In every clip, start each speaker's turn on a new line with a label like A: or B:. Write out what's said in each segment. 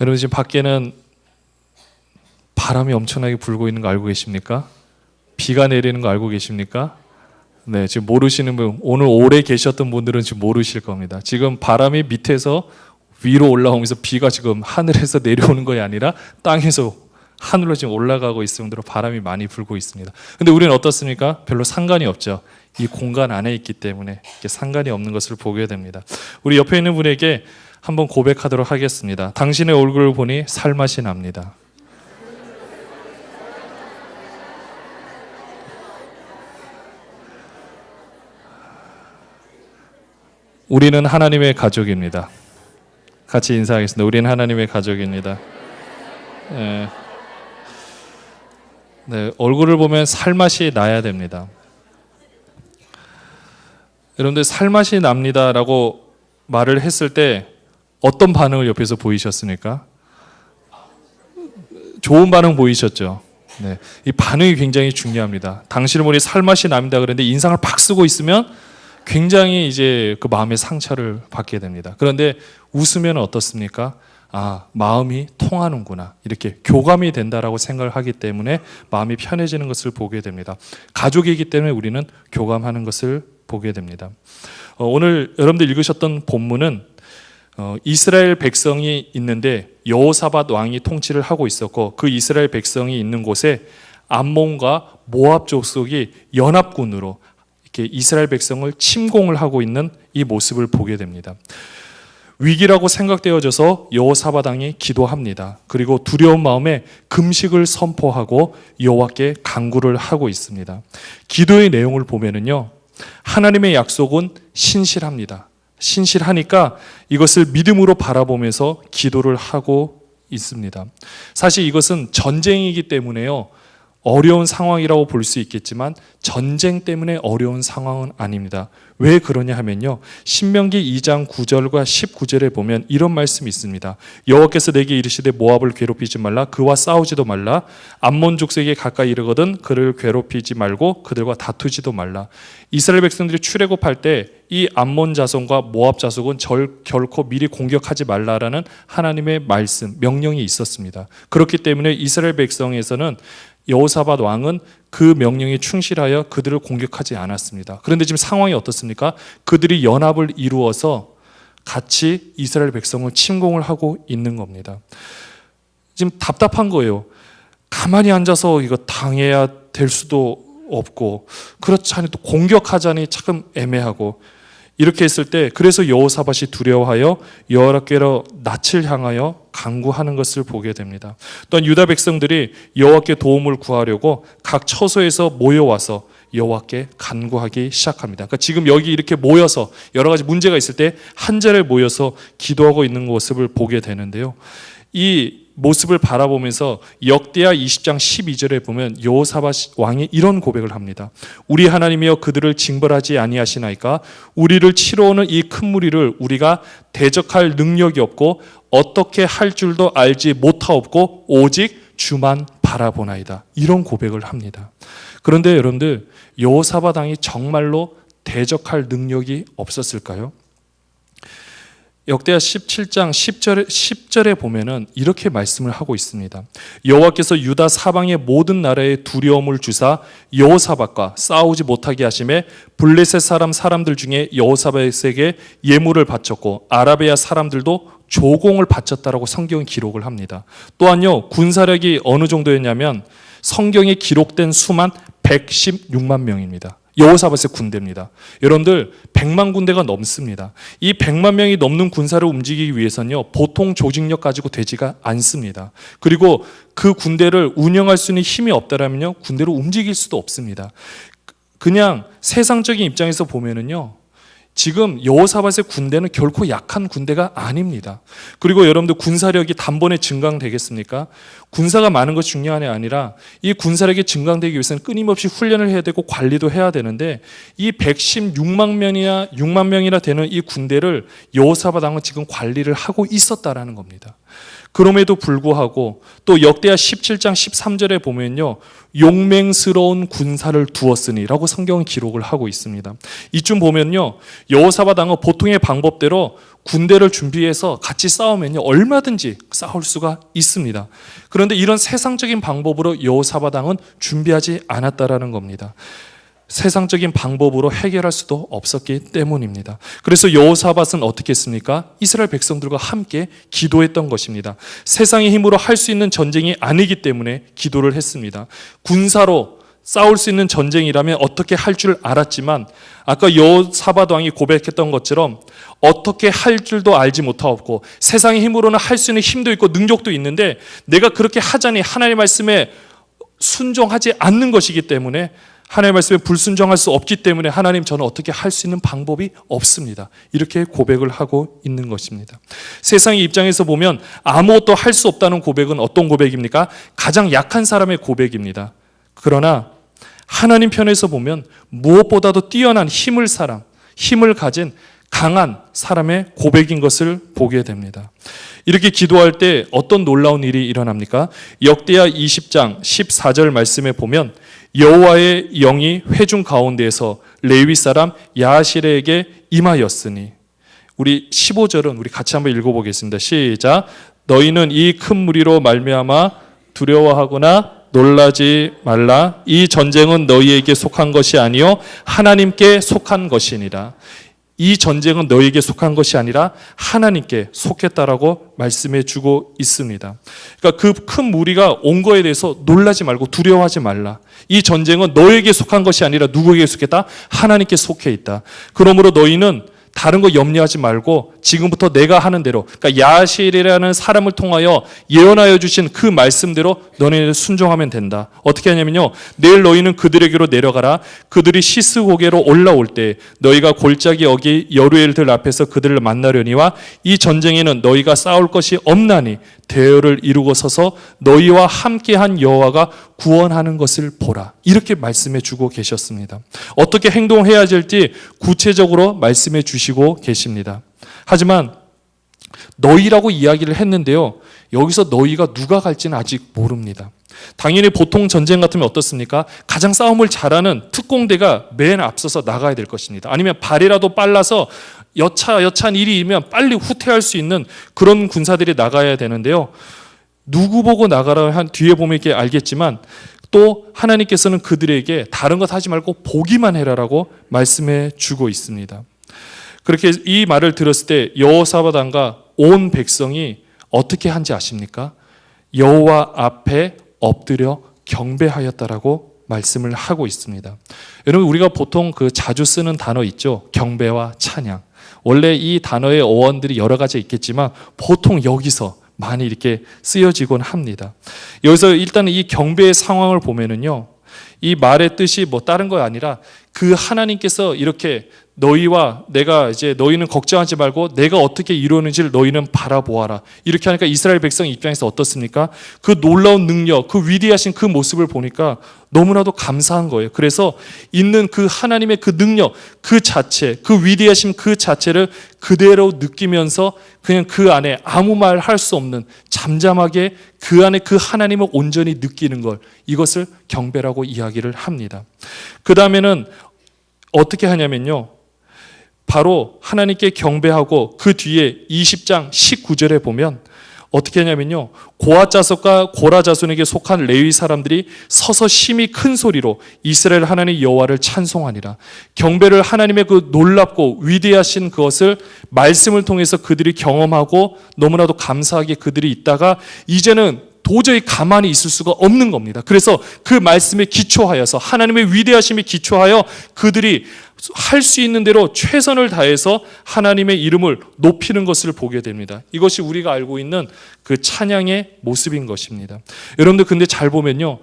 A: 여러분 지금 밖에는 바람이 엄청나게 불고 있는 거 알고 계십니까? 비가 내리는 거 알고 계십니까? 네, 지금 모르시는 분, 오늘 오래 계셨던 분들은 지금 모르실 겁니다. 지금 바람이 밑에서 위로 올라오면서 비가 지금 하늘에서 내려오는 것이 아니라 땅에서 하늘로 지금 올라가고 정도로 바람이 많이 불고 있습니다. 근데 우리는 어떻습니까? 별로 상관이 없죠. 이 공간 안에 있기 때문에 상관이 없는 것을 보게 됩니다. 우리 옆에 있는 분에게 한번 고백하도록 하겠습니다. 당신의 얼굴을 보니 살맛이 납니다. 우리는 하나님의 가족입니다. 같이 인사하겠습니다. 우리는 하나님의 가족입니다. 예. 네, 얼굴을 보면 살맛이 나야 됩니다. 여러분들 살맛이 납니다라고 말을 했을 때 어떤 반응을 옆에서 보이셨습니까? 좋은 반응 보이셨죠? 네, 이 반응이 굉장히 중요합니다. 보니 살맛이 납니다. 그런데 인상을 팍 쓰고 있으면 굉장히 이제 그 마음의 상처를 받게 됩니다. 그런데 웃으면 어떻습니까? 아, 마음이 통하는구나. 이렇게 교감이 된다라고 생각을 하기 때문에 마음이 편해지는 것을 보게 됩니다. 가족이기 때문에 우리는 교감하는 것을 보게 됩니다. 어, 오늘 여러분들 읽으셨던 본문은 어, 이스라엘 백성이 있는데 여호사밧 왕이 통치를 하고 있었고 그 이스라엘 백성이 있는 곳에 암몬과 모압 족속이 연합군으로 이렇게 이스라엘 백성을 침공을 하고 있는 이 모습을 보게 됩니다. 위기라고 생각되어져서 여호사밧 왕이 기도합니다. 그리고 두려운 마음에 금식을 선포하고 여호와께 간구를 하고 있습니다. 기도의 내용을 보면은요. 하나님의 약속은 신실합니다. 신실하니까 이것을 믿음으로 바라보면서 기도를 하고 있습니다. 사실 이것은 전쟁이기 때문에요. 어려운 상황이라고 볼 수 있겠지만 전쟁 때문에 어려운 상황은 아닙니다. 왜 그러냐 하면요. 신명기 2장 9절과 19절에 보면 이런 말씀이 있습니다. 여호와께서 내게 이르시되 모압을 괴롭히지 말라 그와 싸우지도 말라 암몬 족속에 가까이 이르거든 그를 괴롭히지 말고 그들과 다투지도 말라. 이스라엘 백성들이 출애굽할 때 이 암몬 자손과 모압 자손은 절, 결코 미리 공격하지 말라라는 하나님의 말씀 명령이 있었습니다. 그렇기 때문에 이스라엘 백성에서는 여호사밧 왕은 그 명령에 충실하여 그들을 공격하지 않았습니다. 그런데 지금 상황이 어떻습니까? 그들이 연합을 이루어서 같이 이스라엘 백성을 침공을 하고 있는 겁니다. 지금 답답한 거예요. 가만히 앉아서 이거 당해야 될 수도 없고 그렇지 또 공격하자니 참 애매하고 이렇게 했을 때 그래서 여호사밧이 두려워하여 여호와께로 낯을 향하여 간구하는 것을 보게 됩니다. 또한 유다 백성들이 여호와께 도움을 구하려고 각 처소에서 모여와서 여호와께 간구하기 시작합니다. 그러니까 지금 여기 이렇게 모여서 여러 가지 문제가 있을 때 한 자리에 모여서 기도하고 있는 모습을 보게 되는데요. 이 모습을 바라보면서 역대하 20장 12절에 보면 여호사밧 왕이 이런 고백을 합니다. 우리 하나님이여 그들을 징벌하지 아니하시나이까 우리를 치러 오는 이 큰 무리를 우리가 대적할 능력이 없고 어떻게 할 줄도 알지 못하옵고 오직 주만 바라보나이다. 이런 고백을 합니다. 그런데 여러분들 여호사밧 왕이 정말로 대적할 능력이 없었을까요? 역대하 17장 10절에, 10절에 보면은 이렇게 말씀을 하고 있습니다. 여호와께서 유다 사방의 모든 나라에 두려움을 주사 여호사밧과 싸우지 못하게 하심에 블레셋 사람 사람들 중에 여호사밧에게 예물을 바쳤고 아라비아 사람들도 조공을 바쳤다라고 성경은 기록을 합니다. 또한요 군사력이 어느 정도였냐면 성경에 기록된 수만 116만 명입니다. 여호사밧의 군대입니다. 여러분들 100만 군대가 넘습니다. 이 100만 명이 넘는 군사를 움직이기 위해서는요. 보통 조직력 가지고 되지가 않습니다. 그리고 그 군대를 운영할 수 있는 힘이 없다라면요. 군대를 움직일 수도 없습니다. 그냥 세상적인 입장에서 보면은요. 지금 여호사밧의 군대는 결코 약한 군대가 아닙니다. 그리고 여러분들 군사력이 단번에 증강되겠습니까? 군사가 많은 것이 중요한 게 아니라 이 군사력이 증강되기 위해서는 끊임없이 훈련을 해야 되고 관리도 해야 되는데 이 116만 명이나 6만 명이나 되는 이 군대를 여호사밧 왕은 지금 관리를 하고 있었다라는 겁니다. 그럼에도 불구하고 또 역대하 17장 13절에 보면요. 용맹스러운 군사를 두었으니라고 성경은 기록을 하고 있습니다. 이쯤 보면요. 여호사밧 왕은 보통의 방법대로 군대를 준비해서 같이 싸우면요. 얼마든지 싸울 수가 있습니다. 그런데 이런 세상적인 방법으로 여호사밧 왕은 준비하지 않았다라는 겁니다. 세상적인 방법으로 해결할 수도 없었기 때문입니다. 그래서 여호사밧은 어떻게 했습니까? 이스라엘 백성들과 함께 기도했던 것입니다. 세상의 힘으로 할 수 있는 전쟁이 아니기 때문에 기도를 했습니다. 군사로 싸울 수 있는 전쟁이라면 어떻게 할 줄 알았지만 아까 여호사밧 왕이 고백했던 것처럼 어떻게 할 줄도 알지 못하고 세상의 힘으로는 할 수 있는 힘도 있고 능력도 있는데 내가 그렇게 하자니 하나님의 말씀에 순종하지 않는 것이기 때문에 하나님의 말씀에 불순종할 수 없기 때문에 하나님 저는 어떻게 할 수 있는 방법이 없습니다. 이렇게 고백을 하고 있는 것입니다. 세상의 입장에서 보면 아무것도 할 수 없다는 고백은 어떤 고백입니까? 가장 약한 사람의 고백입니다. 그러나 하나님 편에서 보면 무엇보다도 뛰어난 힘을 사람, 힘을 가진 강한 사람의 고백인 것을 보게 됩니다. 이렇게 기도할 때 어떤 놀라운 일이 일어납니까? 역대하 20장 14절 말씀에 보면 여호와의 영이 회중 가운데에서 레위 사람 야하실에게 임하였으니 우리 15절은 우리 같이 한번 읽어 보겠습니다. 시작. 너희는 이 큰 무리로 말미암아 두려워하거나 놀라지 말라. 이 전쟁은 너희에게 속한 것이 아니요 하나님께 속한 것이니라. 이 전쟁은 너희에게 속한 것이 아니라 하나님께 속했다라고 말씀해 주고 있습니다. 그러니까 그 큰 무리가 온 거에 대해서 놀라지 말고 두려워하지 말라. 이 전쟁은 너에게 속한 것이 아니라 누구에게 속했다? 하나님께 속해 있다. 그러므로 너희는 다른 거 염려하지 말고 지금부터 내가 하는 대로 그러니까 야실이라는 사람을 통하여 예언하여 주신 그 말씀대로 너희는 순종하면 된다. 어떻게 하냐면요. 내일 너희는 그들에게로 내려가라. 그들이 시스 고개로 올라올 때 너희가 골짜기 여기 여루엘들 앞에서 그들을 만나려니와 이 전쟁에는 너희가 싸울 것이 없나니 대열을 이루고 서서 너희와 함께한 여호와가 구원하는 것을 보라. 이렇게 말씀해 주고 계셨습니다. 어떻게 행동해야 될지 구체적으로 말씀해 주시고 계십니다. 하지만 너희라고 이야기를 했는데요. 여기서 너희가 누가 갈지는 아직 모릅니다. 당연히 보통 전쟁 같으면 어떻습니까? 가장 싸움을 잘하는 특공대가 맨 앞서서 나가야 될 것입니다. 아니면 발이라도 빨라서 여차 여찬 일이면 빨리 후퇴할 수 있는 그런 군사들이 나가야 되는데요. 누구 보고 나가라 한 뒤에 보면 이렇게 알겠지만 또 하나님께서는 그들에게 다른 것 하지 말고 보기만 해라라고 말씀해 주고 있습니다. 그렇게 이 말을 들었을 때 여호사밧 왕과 온 백성이 어떻게 한지 아십니까? 여호와 앞에 엎드려 경배하였다라고 말씀을 하고 있습니다. 여러분 우리가 보통 그 자주 쓰는 단어 있죠. 경배와 찬양. 원래 이 단어의 어원들이 여러 가지 있겠지만 보통 여기서 많이 이렇게 쓰여지곤 합니다. 여기서 일단 이 경배의 상황을 보면은요. 이 말의 뜻이 뭐 다른 거 아니라 그 하나님께서 이렇게 너희와 내가 이제 너희는 걱정하지 말고 내가 어떻게 이루는지를 너희는 바라보아라. 이렇게 하니까 이스라엘 백성 입장에서 어떻습니까? 그 놀라운 능력, 그 위대하신 그 모습을 보니까 너무나도 감사한 거예요. 그래서 있는 그 하나님의 그 능력, 그 자체, 그 위대하심 그 자체를 그대로 느끼면서 그냥 그 안에 아무 말 할 수 없는 잠잠하게 그 안에 그 하나님을 온전히 느끼는 걸 이것을 경배라고 이야기를 합니다. 그 다음에는 어떻게 하냐면요. 바로 하나님께 경배하고 그 뒤에 20장 19절에 보면 어떻게 하냐면요. 고아 자손과 고라 자손에게 속한 레위 사람들이 서서 심히 큰 소리로 이스라엘 하나님 여호와를 찬송하니라. 경배를 하나님의 그 놀랍고 위대하신 그것을 말씀을 통해서 그들이 경험하고 너무나도 감사하게 그들이 있다가 이제는 도저히 가만히 있을 수가 없는 겁니다. 그래서 그 말씀에 기초하여서 하나님의 위대하심에 기초하여 그들이 할 수 있는 대로 최선을 다해서 하나님의 이름을 높이는 것을 보게 됩니다. 이것이 우리가 알고 있는 그 찬양의 모습인 것입니다. 여러분들 근데 잘 보면요.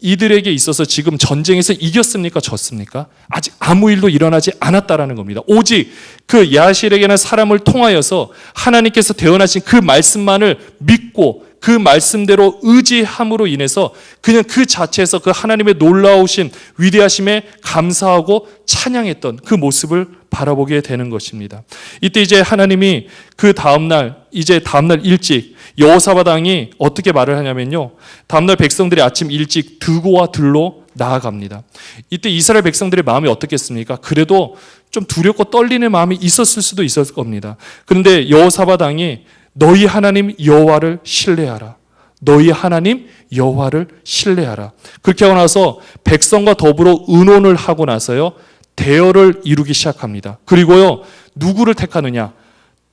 A: 이들에게 있어서 지금 전쟁에서 이겼습니까? 졌습니까? 아직 아무 일도 일어나지 않았다라는 겁니다. 오직 그 야실에게는 사람을 통하여서 하나님께서 대언하신 그 말씀만을 믿고 그 말씀대로 의지함으로 인해서 그냥 그 자체에서 그 하나님의 놀라우신 위대하심에 감사하고 찬양했던 그 모습을 바라보게 되는 것입니다. 이때 이제 하나님이 그 다음날 이제 다음날 일찍 여호사밧 왕이 어떻게 말을 하냐면요. 다음날 백성들이 아침 일찍 드고와 들로 나아갑니다. 이때 이스라엘 백성들의 마음이 어떻겠습니까? 그래도 좀 두렵고 떨리는 마음이 있었을 수도 있었을 겁니다. 그런데 여호사밧 왕이 너희 하나님 여호와를 신뢰하라. 너희 하나님 여호와를 신뢰하라. 그렇게 하고 나서 백성과 더불어 의논을 하고 나서요. 대열을 이루기 시작합니다. 그리고요. 누구를 택하느냐?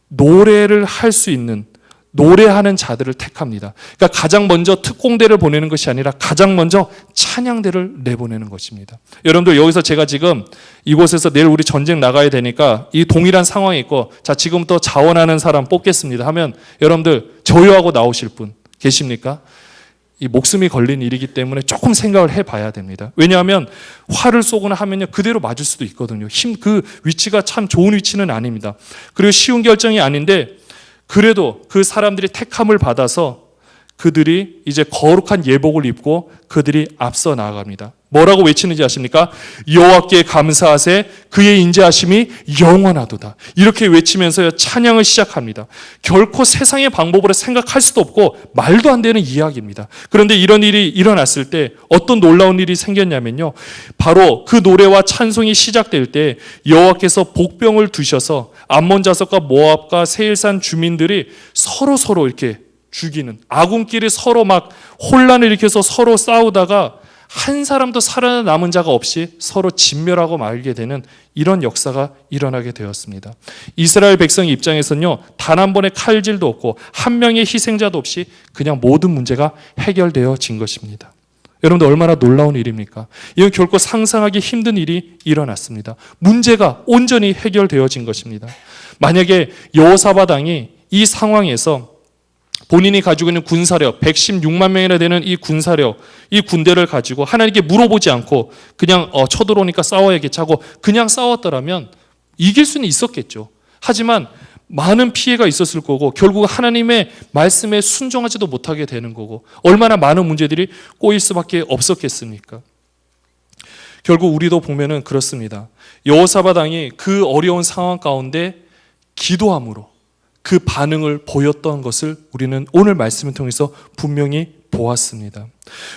A: 노래를 할 수 있는 노래하는 자들을 택합니다. 그러니까 가장 먼저 특공대를 보내는 것이 아니라 가장 먼저 찬양대를 내보내는 것입니다. 여러분들 여기서 제가 지금 이곳에서 내일 우리 전쟁 나가야 되니까 이 동일한 상황이 있고 자 지금부터 자원하는 사람 뽑겠습니다 하면 여러분들 저요하고 나오실 분 계십니까? 이 목숨이 걸린 일이기 때문에 조금 생각을 해봐야 됩니다. 왜냐하면 활을 쏘거나 하면요 그대로 맞을 수도 있거든요. 힘 그 위치가 참 좋은 위치는 아닙니다. 그리고 쉬운 결정이 아닌데 그래도 그 사람들이 택함을 받아서 그들이 이제 거룩한 예복을 입고 그들이 앞서 나아갑니다. 뭐라고 외치는지 아십니까? 여호와께 감사하세 그의 인자하심이 영원하도다. 이렇게 외치면서 찬양을 시작합니다. 결코 세상의 방법으로 생각할 수도 없고 말도 안 되는 이야기입니다. 그런데 이런 일이 일어났을 때 어떤 놀라운 일이 생겼냐면요. 바로 그 노래와 찬송이 시작될 때 여호와께서 복병을 두셔서 암몬 자석과 모압과 세일산 주민들이 서로 서로 이렇게 죽이는 아군끼리 서로 막 혼란을 일으켜서 서로 싸우다가 한 사람도 살아남은 자가 없이 서로 진멸하고 말게 되는 이런 역사가 일어나게 되었습니다. 이스라엘 백성 입장에서는요, 단 한 번의 칼질도 없고 한 명의 희생자도 없이 그냥 모든 문제가 해결되어진 것입니다. 여러분들 얼마나 놀라운 일입니까? 이건 결코 상상하기 힘든 일이 일어났습니다. 문제가 온전히 해결되어진 것입니다. 만약에 여호사밧 왕이 이 상황에서 본인이 가지고 있는 군사력 116만 명이나 되는 이 군사력 이 군대를 가지고 하나님께 물어보지 않고 그냥 어, 쳐들어오니까 싸워야겠지 하고 그냥 싸웠더라면 이길 수는 있었겠죠. 하지만 많은 피해가 있었을 거고 결국 하나님의 말씀에 순종하지도 못하게 되는 거고 얼마나 많은 문제들이 꼬일 수밖에 없었겠습니까? 결국 우리도 보면은 그렇습니다. 여호사밧 왕이 그 어려운 상황 가운데 기도함으로 그 반응을 보였던 것을 우리는 오늘 말씀을 통해서 분명히 보았습니다.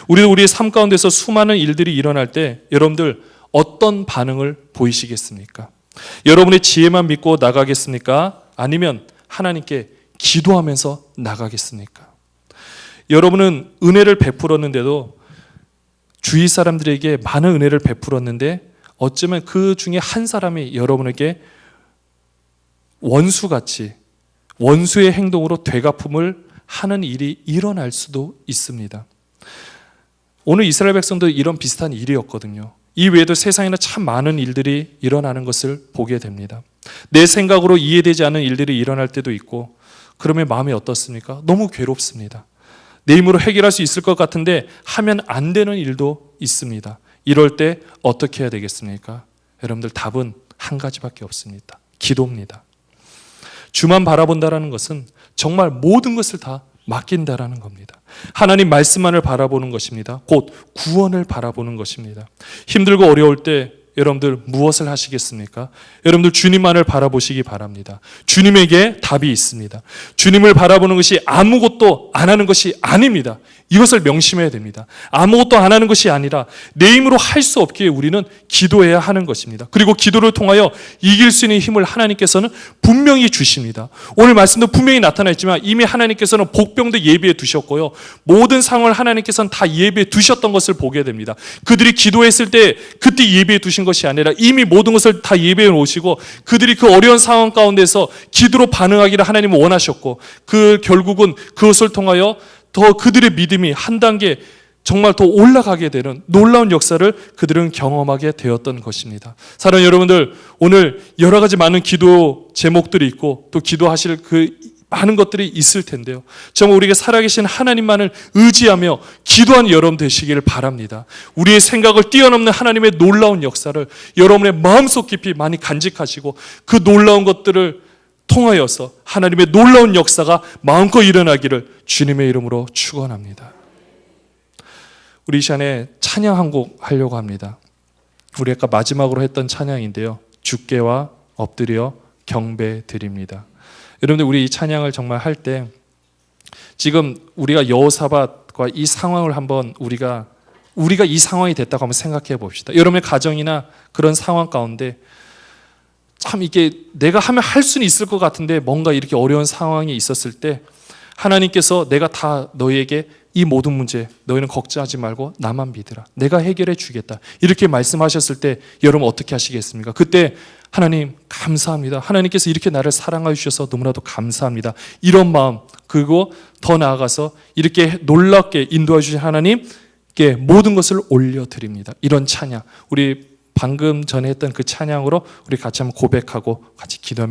A: 우리도 우리의 삶 가운데서 수많은 일들이 일어날 때 여러분들 어떤 반응을 보이시겠습니까? 여러분의 지혜만 믿고 나가겠습니까? 아니면 하나님께 기도하면서 나가겠습니까? 여러분은 은혜를 베풀었는데도 주위 사람들에게 많은 은혜를 베풀었는데 어쩌면 그 중에 한 사람이 여러분에게 원수같이 원수의 행동으로 되갚음을 하는 일이 일어날 수도 있습니다. 오늘 이스라엘 백성도 이런 비슷한 일이었거든요. 이 외에도 세상에는 참 많은 일들이 일어나는 것을 보게 됩니다. 내 생각으로 이해되지 않는 일들이 일어날 때도 있고, 그러면 마음이 어떻습니까? 너무 괴롭습니다. 내 힘으로 해결할 수 있을 것 같은데 하면 안 되는 일도 있습니다. 이럴 때 어떻게 해야 되겠습니까? 여러분들 답은 한 가지밖에 없습니다. 기도입니다. 주만 바라본다라는 것은 정말 모든 것을 다 맡긴다라는 겁니다. 하나님 말씀만을 바라보는 것입니다. 곧 구원을 바라보는 것입니다. 힘들고 어려울 때 여러분들 무엇을 하시겠습니까? 여러분들 주님만을 바라보시기 바랍니다. 주님에게 답이 있습니다. 주님을 바라보는 것이 아무것도 안 하는 것이 아닙니다. 이것을 명심해야 됩니다. 아무것도 안 하는 것이 아니라 내 힘으로 할 수 없기에 우리는 기도해야 하는 것입니다. 그리고 기도를 통하여 이길 수 있는 힘을 하나님께서는 분명히 주십니다. 오늘 말씀도 분명히 나타나 있지만 이미 하나님께서는 복병도 예비해 두셨고요. 모든 상황을 하나님께서는 다 예비해 두셨던 것을 보게 됩니다. 그들이 기도했을 때 그때 예비해 두신 것이 아니라 이미 모든 것을 다 예비해 놓으시고 그들이 그 어려운 상황 가운데서 기도로 반응하기를 하나님은 원하셨고 그 결국은 그것을 통하여 더 그들의 믿음이 한 단계 정말 더 올라가게 되는 놀라운 역사를 그들은 경험하게 되었던 것입니다. 사랑하는 여러분들, 오늘 여러 가지 많은 기도 제목들이 있고 또 기도하실 그 많은 것들이 있을 텐데요. 정말 우리가 살아계신 하나님만을 의지하며 기도하는 여러분 되시기를 바랍니다. 우리의 생각을 뛰어넘는 하나님의 놀라운 역사를 여러분의 마음속 깊이 많이 간직하시고 그 놀라운 것들을 통하여서 하나님의 놀라운 역사가 마음껏 일어나기를 주님의 이름으로 축원합니다. 우리 이 시간에 찬양 한 곡 하려고 합니다. 우리 아까 마지막으로 했던 찬양인데요. 주께와 엎드려 경배 드립니다. 여러분들 우리 이 찬양을 정말 할 때 지금 우리가 여호사밧과 이 상황을 한번 우리가 우리가 이 상황이 됐다고 한번 생각해 봅시다. 여러분의 가정이나 그런 상황 가운데 참 이게 내가 하면 할 수는 있을 것 같은데 뭔가 이렇게 어려운 상황이 있었을 때 하나님께서 내가 다 너희에게 이 모든 문제 너희는 걱정하지 말고 나만 믿으라. 내가 해결해 주겠다. 이렇게 말씀하셨을 때 여러분 어떻게 하시겠습니까? 그때 하나님 감사합니다. 하나님께서 이렇게 나를 사랑하여 주셔서 너무나도 감사합니다. 이런 마음 그리고 더 나아가서 이렇게 놀랍게 인도해 주신 하나님께 모든 것을 올려 드립니다. 이런 찬양 우리 방금 전에 했던 그 찬양으로 우리 같이 한번 고백하고 같이 기도합니다.